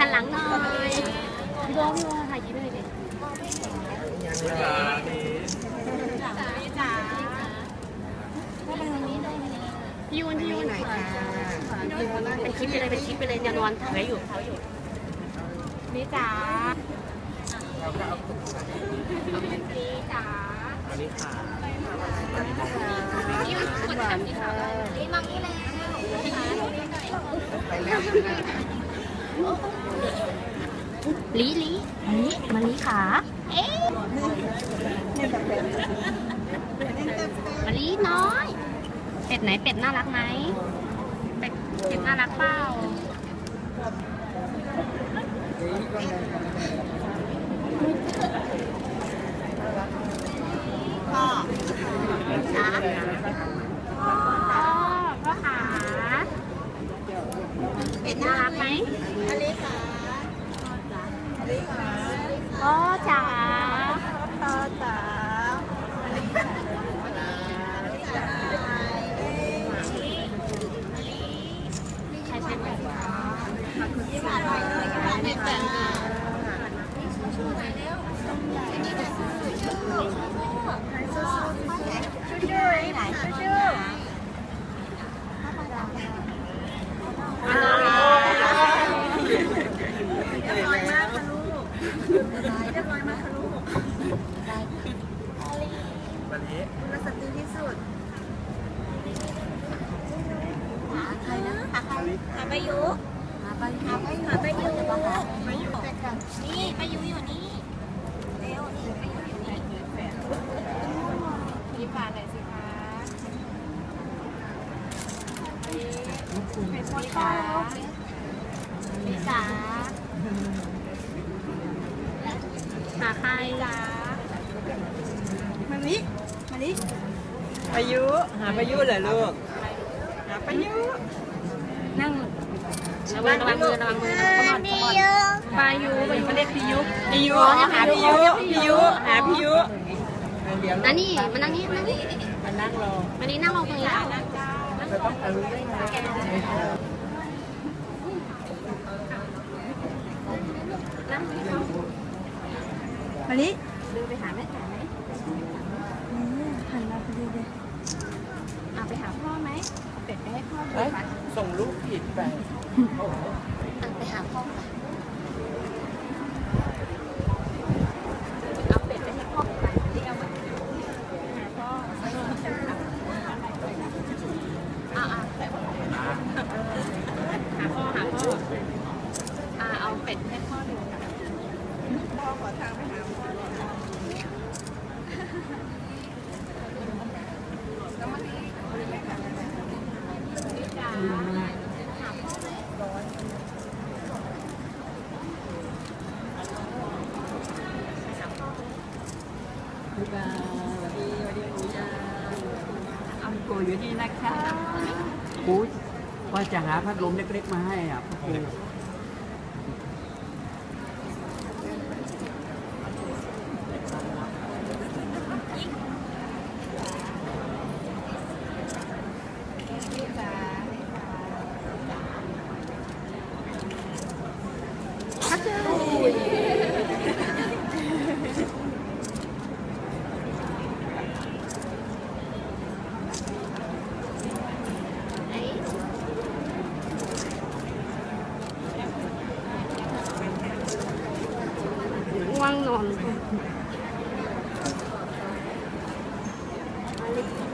อยพี่โบพี่โบถ่ายยิ้มเลยดิพี่ยูนพี่ยูนเป็นคลิปไปเลยเป็นคลิปไปเลยเนี่ยนอนถ่ายอยู่ถ่าอยู่นี่จ๋านี่จ๋าอันนี้ค่ะพี่ยูนกดถามนี่ค่ะนี่มังนี่แล้วไปแล้ว ลีลีลีมาลีขา เอ๊ะมาลีน้อย เป็ดไหนเป็ดน่ารักไหมเป็ดเป็ดน่ารักเปล่าพ่อจ๋าพ่อพ่อขา เป็ดน่ารักไหมพ่อจ๋าพ่อจ๋าใช่ใช่ไหม นี่ไปยูอยู่นี่เร็วนี่ไปยูอยู่นี่ยิ้มหวานหน่อยสิคะเป็นพ่อจ๋าพี่จ๋าหาใครจ๋ามาลิมาลิพายุหาพายุเหรอลูกหาพายุ นั่งระวังระวังมือระวังมือขมอนขมอนปลายูปลายูเรียกพี่ยุพายุหาพายุพายุหาพายุนั่นนี่มานั่งนี่มานั่งนี่มานั่งรอมานี่นั่งลงตรงนี้แล้วนั่งมาลิดูไปหาแม่จ๋าไหมหันมาพอดีเลยเอาไปหาพ่อไหม เอาเป็ดไปให้พ่อดูเอ้ยไปส่งลูกผิดไปเอาไปหาพ่อไปเอาเป็ดไปให้พ่อไปเรียกมาหาพ่ออ่าอ่าแต่ว่าหาพ่อหาพ่ออ่าเอาเป็ดให้พ่อดูกัน พ่อขอทางไปหาพ่อ คุณตาสวัสดีสวัสดีคุณตาอัมโกอยู่นี่นะคะกูว่าจะหาพัดลมเล็กๆมาให้อะ ngoan ngon